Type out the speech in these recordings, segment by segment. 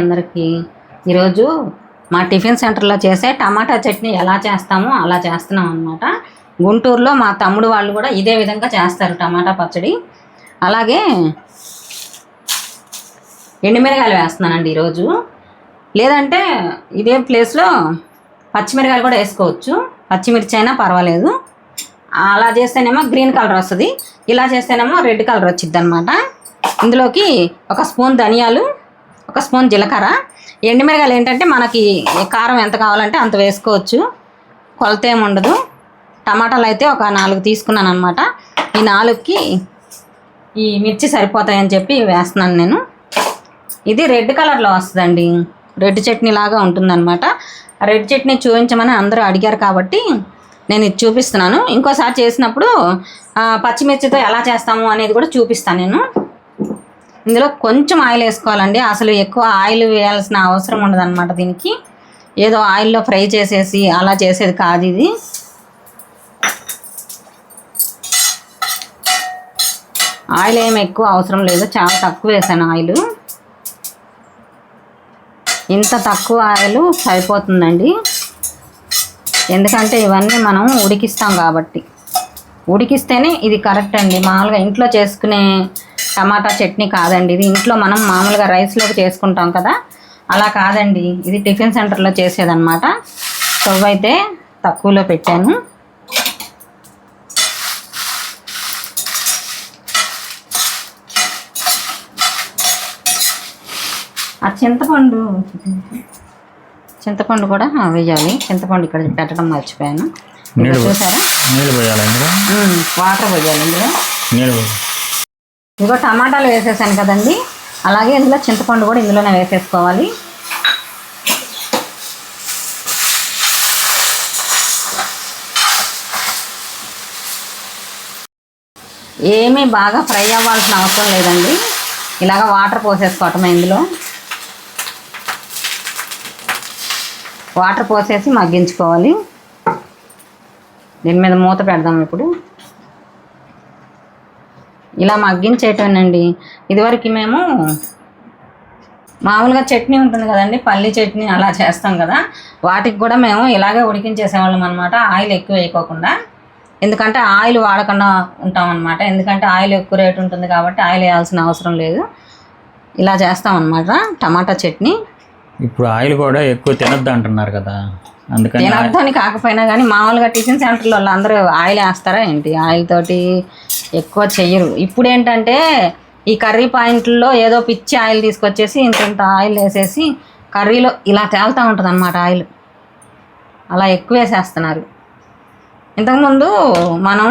అందరికీ. ఈరోజు మా టిఫిన్ సెంటర్లో చేసే టమాటా చట్నీ ఎలా చేస్తామో అలా చేస్తున్నాం అనమాట గుంటూరులో మా తమ్ముడు వాళ్ళు కూడా ఇదే విధంగా చేస్తారు టమాటా పచ్చడి. అలాగే ఎండుమిరగాయలు వేస్తున్నానండి ఈరోజు. లేదంటే ఇదే ప్లేస్లో పచ్చిమిరకాయలు కూడా వేసుకోవచ్చు. పచ్చిమిర్చి అయినా పర్వాలేదు. అలా చేస్తేనేమో గ్రీన్ కలర్ వస్తుంది. ఇలా చేస్తేనేమో రెడ్ కలర్ వచ్చింది అనమాట ఇందులోకి ఒక స్పూన్ ధనియాలు ఒక స్పూన్ జీలకర్ర. ఎండుమిరగాయలు ఏంటంటే మనకి కారం ఎంత కావాలంటే అంత వేసుకోవచ్చు. కొలత ఏమి ఉండదు. టమాటాలు అయితే ఒక నాలుగు తీసుకున్నాను అనమాట ఈ నాలుగుకి ఈ మిర్చి సరిపోతాయని చెప్పి వేస్తున్నాను నేను. ఇది రెడ్ కలర్లో వస్తుందండి. రెడ్ చట్నీ లాగా ఉంటుందన్నమాట. రెడ్ చట్నీ చూపించమని అందరూ అడిగారు కాబట్టి నేను ఇది చూపిస్తున్నాను. ఇంకోసారి చేసినప్పుడు పచ్చిమిర్చితో ఎలా చేస్తాము అనేది కూడా చూపిస్తాను నేను. ఇందులో కొంచెం ఆయిల్ వేసుకోవాలండి. అసలు ఎక్కువ ఆయిల్ వేయాల్సిన అవసరం ఉండదన్నమాట దీనికి. ఏదో ఆయిల్లో ఫ్రై చేసేసి అలా చేసేది కాదు ఇది. ఆయిల్ ఏమి ఎక్కువ అవసరం లేదు. చాలా తక్కువ వేసాను ఆయిల్. ఇంత తక్కువ ఆయిల్ సరిపోతుందండి. ఎందుకంటే ఇవన్నీ మనం ఉడికిస్తాం కాబట్టి. ఉడికిస్తేనే ఇది కరెక్ట్ అండి. మామూలుగా ఇంట్లో చేసుకునే టమాటా చట్నీ కాదండి. ఇది ఇంట్లో మనం మామూలుగా రైస్లోకి చేసుకుంటాం కదా. అలా కాదండి. ఇది టిఫిన్ సెంటర్లో చేసేదన్నమాట. స్టవ్ అయితే తక్కువలో పెట్టాను. ఆ చింతపండు చింతపండు కూడా వేయాలి. చింతపండు ఇక్కడ పెట్టడం మర్చిపోయాను. చూసారా? నీళ్ళు పోయాలి వాటర్ పోయాలి ఇందులో నీళ్ళు ఇదిగో టమాటాలు వేసేసాను కదండి. అలాగే ఇందులో చింతపండు కూడా ఇందులోనే వేసేసుకోవాలి. ఏమీ బాగా ఫ్రై అవ్వాల్సిన అవసరం లేదండి. ఇలాగ వాటర్ పోసేసుకోవటమే ఇందులో. వాటర్ పోసేసి మగ్గించుకోవాలి. దీని మీద మూత పెడదాం ఇప్పుడు. ఇలా మగ్గించేటోనండి. ఇదివరకు మేము మామూలుగా చట్నీ ఉంటుంది కదండి పల్లి చట్నీ అలా చేస్తాం కదా. వాటికి కూడా మేము ఇలాగే ఉడికించేసేవాళ్ళం అనమాట ఆయిల్ ఎక్కువ వేయకోకుండా. ఎందుకంటే ఆయిల్ వాడకుండా ఉంటాం అనమాట ఎందుకంటే ఆయిల్ ఎక్కువ రేటు ఉంటుంది కాబట్టి ఆయిల్ వేయాల్సిన అవసరం లేదు. ఇలా చేస్తాం అనమాట టమాటా చట్నీ. ఇప్పుడు ఆయిల్ కూడా ఎక్కువ తినద్దు అంటున్నారు కదా. అందుకని తినద్దని కాకపోయినా కానీ మామూలుగా టిఫిన్ సెంటర్లో అందరూ ఆయిల్ వేస్తారా ఏంటి? ఆయిల్ తోటి ఎక్కువ చెయ్యరు. ఇప్పుడు ఏంటంటే ఈ కర్రీ పాయింట్లో ఏదో పిచ్చి ఆయిల్ తీసుకొచ్చేసి ఇంత ఇంత ఆయిల్ వేసేసి కర్రీలో ఇలా తేలుతూ ఉంటుంది అనమాట ఆయిల్. అలా ఎక్కువ వేసేస్తున్నారు. ఇంతకుముందు మనం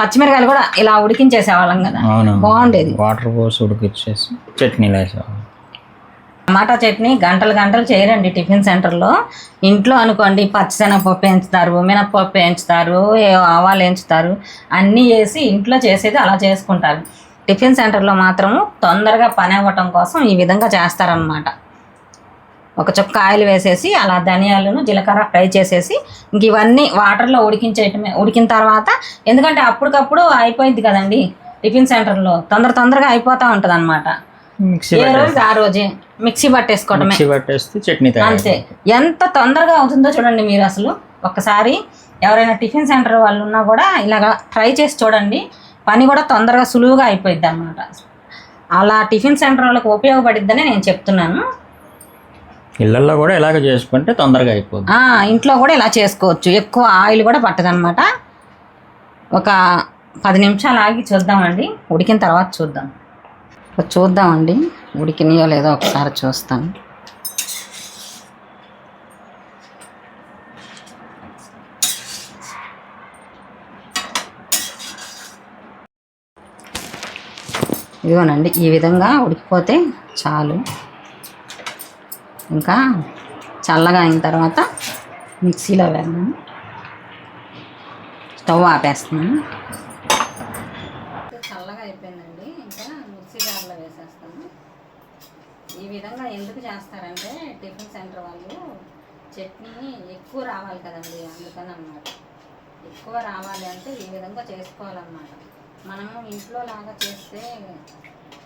పచ్చిమిరకాయలు కూడా ఇలా ఉడికించేసేవాళ్ళం కదా. బాగుండేది. వాటర్ పోసి ఉడికిచ్చేసి చట్నీలు వేసేవాళ్ళం. టమాటా చట్నీ గంటలు గంటలు చేయరండి టిఫిన్ సెంటర్లో. ఇంట్లో అనుకోండి పచ్చిశనగపప్పు వేయించుతారు మినప్పప్పు వేయించుతారు ఆవాలు వేయించుతారు అన్నీ వేసి ఇంట్లో చేసేది అలా చేసుకుంటారు. టిఫిన్ సెంటర్లో మాత్రము తొందరగా పని అవ్వటం కోసం ఈ విధంగా చేస్తారనమాట ఒక చుక్క ఆయిల్ వేసేసి అలా ధనియాలను జీలకర్ర ఫ్రై చేసేసి ఇంక ఇవన్నీ వాటర్లో ఉడికించేయటమే ఉడికిన తర్వాత ఎందుకంటే అప్పటికప్పుడు అయిపోయింది కదండి టిఫిన్ సెంటర్లో. తొందర తొందరగా అయిపోతూ ఉంటుంది అనమాట మిక్సీ ఏ రోజు? ఆ రోజే. మిక్సీ పట్టేసుకోవటమే. మిక్సీ పట్టేస్తే చట్నీ అంతే. ఎంత తొందరగా అవుతుందో చూడండి మీరు అసలు. ఒక్కసారి ఎవరైనా టిఫిన్ సెంటర్ వాళ్ళు ఉన్నా కూడా ఇలాగ ట్రై చేసి చూడండి. పని కూడా తొందరగా సులువుగా అయిపోయింది అనమాట అలా టిఫిన్ సెంటర్ వాళ్ళకి ఉపయోగపడిద్దని నేను చెప్తున్నాను. ఇళ్ళల్లో కూడా ఇలాగ చేసుకుంటే తొందరగా అయిపోద్ది. ఆ, ఇంట్లో కూడా ఇలా చేసుకోవచ్చు. ఎక్కువ ఆయిల్ కూడా పట్టదనమాట ఒక పది నిమిషాలు ఆగి చూద్దామండి. ఉడికిన తర్వాత చూద్దాం. చూద్దామండి. ఉడికినాయో లేదో ఒకసారి చూస్తాను. ఇదిగోనండి ఈ విధంగా ఉడికిపోతే చాలు. ఇంకా చల్లగా అయిన తర్వాత మిక్సీలో వేద్దాం. స్టవ్ ఆపేస్తున్నాను చల్లగా అయిపోయిందండి ఇంకా మిక్సీ జార్లో వేసేస్తాను ఈ విధంగా ఎందుకు చేస్తారంటే టిఫిన్ సెంటర్ వాళ్ళు చట్నీ ఎక్కువ రావాలి కదండి అందుకని అన్నమాట ఎక్కువ రావాలి అంటే ఈ విధంగా చేసుకోవాలన్నమాట. మనము ఇంట్లో లాగా చేస్తే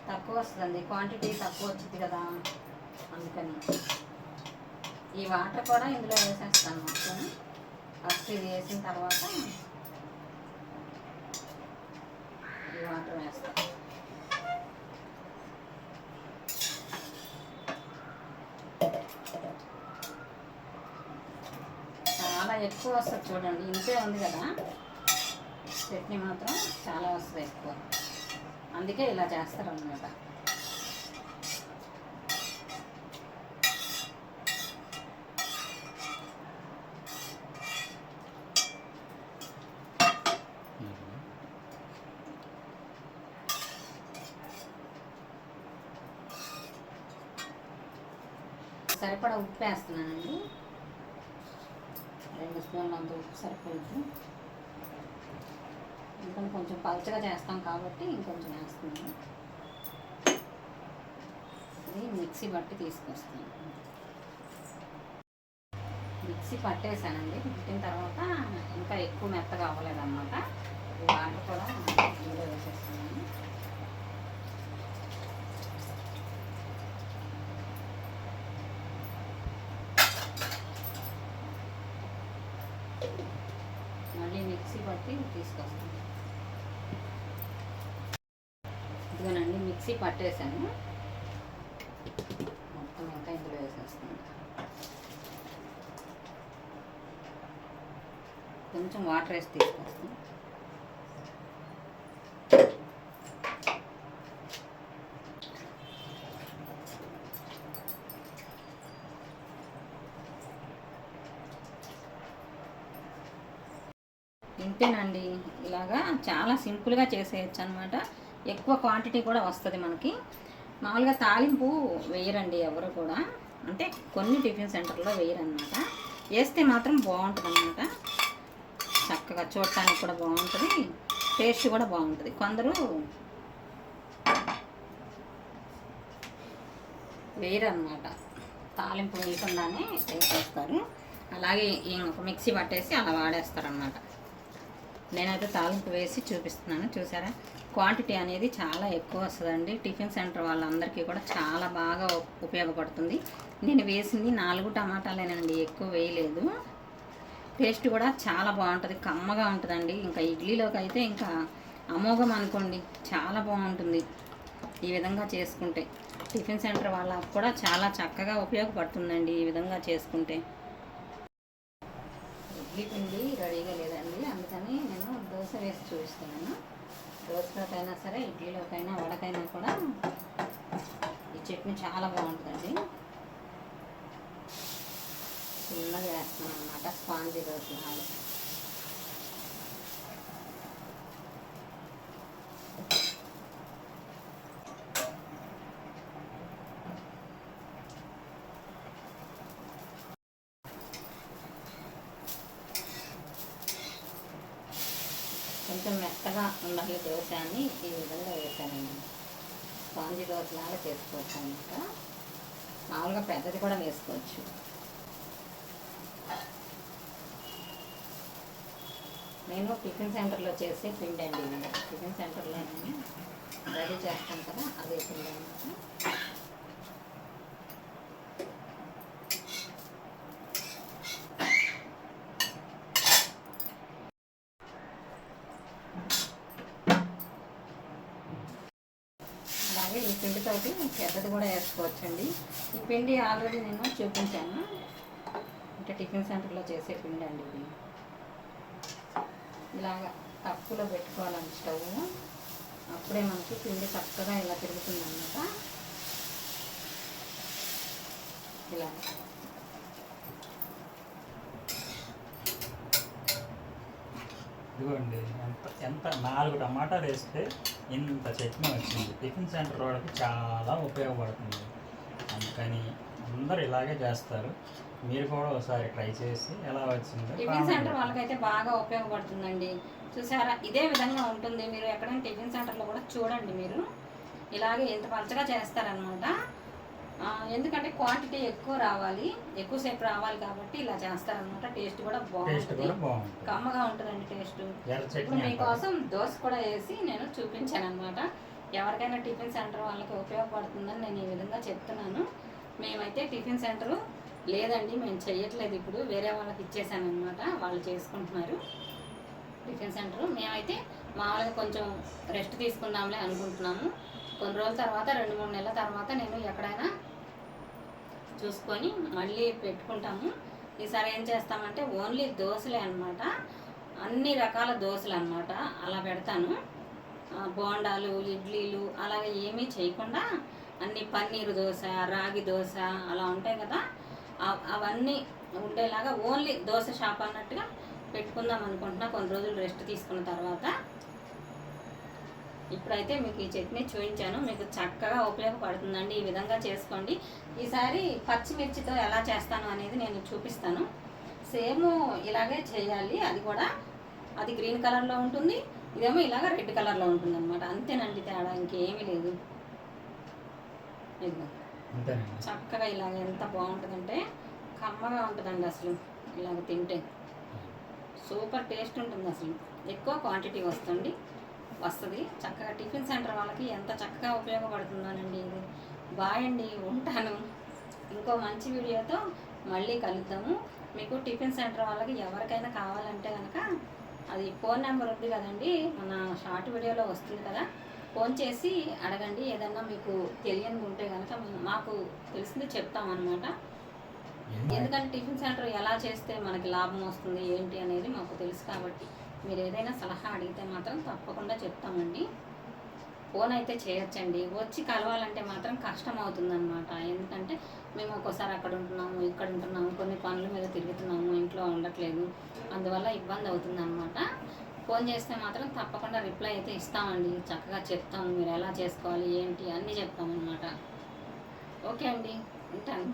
తక్కువ వస్తుందండి. క్వాంటిటీ తక్కువ వచ్చింది కదా అందుకని. ఈ వాటర్ కూడా ఇందులో వేసేస్తాను మొత్తం. ఫస్ట్ ఇది వేసిన తర్వాత ఈ వాటర్ వేస్తాను చాలా ఎక్కువ వస్తుంది చూడండి. ఇంతే ఉంది కదా. చట్నీ మాత్రం చాలా వస్తుంది ఎక్కువ. అందుకే ఇలా చేస్తారన్నమాట. సరిపడా ఉప్పు వేస్తున్నానండి. రెండు స్పూన్లు అంత ఉప్పు సరిపోద్ది ఇంకా కొంచెం పలచగా చేస్తాం కాబట్టి ఇంకొంచెం వేస్తున్నాను. ఇది మిక్సీ బట్టి తీసుకొస్తాను మిక్సీ పట్టేసానండి. పుట్టిన తర్వాత ఇంకా ఎక్కువ మెత్తగా అవ్వలేదన్నమాట. వాటర్ కూడా వేసేస్తున్నాను మళ్ళీ మిక్సీ పట్టి తీసుకొస్తాను. ఇదిగోనండి మిక్సీ పట్టేశాను మొత్తం ఇంకా ఇందులో వేసేస్తాను. కొంచెం వాటర్ వేసి తీసుకొస్తాను. అంతేనండి ఇలాగా చాలా సింపుల్గా చేసేయచ్చు అనమాట ఎక్కువ క్వాంటిటీ కూడా వస్తుంది మనకి. మామూలుగా తాలింపు వేయరండి ఎవరు కూడా. అంటే కొన్ని టిఫిన్ సెంటర్లో వేయరనమాట. వేస్తే మాత్రం బాగుంటుంది అనమాట చక్కగా చూడటానికి కూడా బాగుంటుంది. టేస్ట్ కూడా బాగుంటుంది. కొందరు వేయరన్నమాట తాలింపు వేయకుండానే వేసేస్తారు అలాగే ఒక మిక్సీ పట్టేసి అలా వాడేస్తారనమాట. నేనైతే తాలింపు వేసి చూపిస్తున్నాను. చూసారా? క్వాంటిటీ అనేది చాలా ఎక్కువ వస్తుందండి. టిఫిన్ సెంటర్ వాళ్ళందరికీ కూడా చాలా బాగా ఉపయోగపడుతుంది. నేను వేసింది నాలుగు టమాటాలేనండి. ఎక్కువ వేయలేదు. టేస్ట్ కూడా చాలా బాగుంటుంది. కమ్మగా ఉంటుందండి. ఇంకా ఇడ్లీలోకి అయితే ఇంకా అమోఘం అనుకోండి. చాలా బాగుంటుంది ఈ విధంగా చేసుకుంటే. టిఫిన్ సెంటర్ వాళ్ళకు కూడా చాలా చక్కగా ఉపయోగపడుతుందండి ఈ విధంగా చేసుకుంటే. ఇడ్లీ పిండి రెడీగా దోశ వేసి చూపిస్తున్నాను దోశలోకైనా సరే ఇడ్లీలోకైనా వడకైనా కూడా ఈ చట్నీ చాలా బాగుంటుందండి. చిన్నగా వేస్తున్నాను అనమాట స్పాంజీ దోశ కొంచెం మెత్తగా ఉండాలి దోశ అని ఈ విధంగా వేసానండి. దోశ దోశలాగా చేసుకోవచ్చు అనమాట మామూలుగా పెద్దది కూడా వేసుకోవచ్చు. నేను టిఫిన్ సెంటర్లో చేసే పిండి అండి టిఫిన్ సెంటర్లో రెడీ చేస్తాను కదా అదే పిండి అనమాట అలాగే ఈ పిండితోటి కూడా వేసుకోవచ్చండి. ఈ పిండి ఆల్రెడీ నేను చూపించాను. అంటే టిఫిన్ సెంటర్లో చేసే పిండి అండి ఇది. ఇలాగా తక్కువలో పెట్టుకోవాలండి స్టవ్. అప్పుడే మనకి పిండి చక్కగా ఇలా తిరుగుతుంది అనమాట ఇలా. ఇదిగోండి ఎంత ఎంత నాలుగు టమాటాలు వేస్తే ఇంత చట్నీ వచ్చింది. టిఫిన్ సెంటర్ వాళ్ళకి చాలా ఉపయోగపడుతుంది. అందుకని అందరు ఇలాగే చేస్తారు. మీరు కూడా ఒకసారి ట్రై చేసి ఎలా వచ్చిందో టిఫిన్ సెంటర్. వాళ్ళకైతే బాగా ఉపయోగపడుతుందండి. చూసారా? ఇదే విధంగా ఉంటుంది. మీరు ఎక్కడైనా టిఫిన్ సెంటర్లో కూడా చూడండి మీరు. ఇలాగే ఎంత పలచగా చేస్తారనమాట ఎందుకంటే క్వాంటిటీ ఎక్కువ రావాలి ఎక్కువసేపు రావాలి కాబట్టి ఇలా చేస్తారనమాట టేస్ట్ కూడా టేస్ట్ బాగుంటుంది. కూడా బాగుంటుంది. కమ్మగా ఉంటుందండి టేస్ట్ ఇప్పుడు. మీకోసం దోశ కూడా వేసి నేను చూపించాను అనమాట ఎవరికైనా టిఫిన్ సెంటర్ వాళ్ళకి ఉపయోగపడుతుందని నేను ఈ విధంగా చెప్తున్నాను. మేమైతే టిఫిన్ సెంటరు లేదండి మేము చెయ్యట్లేదు ఇప్పుడు. వేరే వాళ్ళకి ఇచ్చేసానమాట వాళ్ళు చేసుకుంటున్నారు టిఫిన్ సెంటర్. మేమైతే మామూలుగా కొంచెం రెస్ట్ తీసుకుందాంలే అనుకుంటున్నాము. కొన్ని రోజుల తర్వాత రెండు మూడు నెలల తర్వాత నేను ఎక్కడైనా చూసుకొని మళ్ళీ పెట్టుకుంటాము. ఈసారి ఏం చేస్తామంటే ఓన్లీ దోశలే అన్నమాట. అన్ని రకాల దోశలు అనమాట అలా పెడతాను. బోండాలు ఇడ్లీలు అలాగే ఏమీ చేయకుండా అన్ని పన్నీరు దోశ రాగి దోశ అలా ఉంటాయి కదా. అవన్నీ ఉండేలాగా ఓన్లీ దోశ షాప్ అన్నట్టుగా పెట్టుకుందాం అనుకుంటున్నా. కొన్ని రోజులు రెస్ట్ తీసుకున్న తర్వాత. ఇప్పుడైతే మీకు ఈ చట్నీ చూపించాను. మీకు చక్కగా ఉపయోగపడుతుందండి. ఈ విధంగా చేసుకోండి. ఈసారి పచ్చిమిర్చితో ఎలా చేస్తాను అనేది నేను చూపిస్తాను. సేమ్ ఇలాగే చేయాలి. అది కూడా అది గ్రీన్ కలర్లో ఉంటుంది. ఇదేమో ఇలాగ రెడ్ కలర్లో ఉంటుంది అనమాట అంతేనండి తేడా ఇంకేమీ లేదు. చక్కగా ఇలాగ ఎంత బాగుంటుందంటే కమ్మగా ఉంటుందండి అసలు ఇలాగ తింటే. సూపర్ టేస్ట్ ఉంటుంది అసలు. ఎక్కువ క్వాంటిటీ వస్తుంది. వస్తుంది. చక్కగా టిఫిన్ సెంటర్ వాళ్ళకి ఎంత చక్కగా ఉపయోగపడుతుందోనండి ఇది. బాయ్ అండి ఉంటాను. ఇంకో మంచి వీడియోతో మళ్ళీ కలుద్దాము. మీకు టిఫిన్ సెంటర్ వాళ్ళకి ఎవరికైనా కావాలంటే కనుక అది ఫోన్ నెంబర్ ఉంది కదండి మన షార్ట్ వీడియోలో వస్తుంది కదా ఫోన్ చేసి అడగండి. ఏదన్నా మీకు తెలియని ఉంటే కనుక మాకు తెలిసింది చెప్తామన్నమాట. ఎందుకంటే టిఫిన్ సెంటర్ ఎలా చేస్తే మనకి లాభం వస్తుంది ఏంటి అనేది మాకు తెలుసు కాబట్టి. మీరు ఏదైనా సలహా అడిగితే మాత్రం తప్పకుండా చెప్తామండి. ఫోన్ అయితే చేయొచ్చండి. వచ్చి కలవాలంటే మాత్రం కష్టం అవుతుందన్నమాట ఎందుకంటే మేము ఒక్కోసారి అక్కడ ఉంటున్నాము ఇక్కడ ఉంటున్నాము కొన్ని పనుల మీద తిరుగుతున్నాము ఇంట్లో ఉండట్లేదు. అందువల్ల ఇబ్బంది అవుతుందన్నమాట ఫోన్ చేస్తే మాత్రం తప్పకుండా రిప్లై అయితే ఇస్తామండి. చక్కగా చెప్తాము మీరు ఎలా చేసుకోవాలి ఏంటి అన్నీ చెప్తామన్నమాట. ఓకే అండి. ఉంటాను.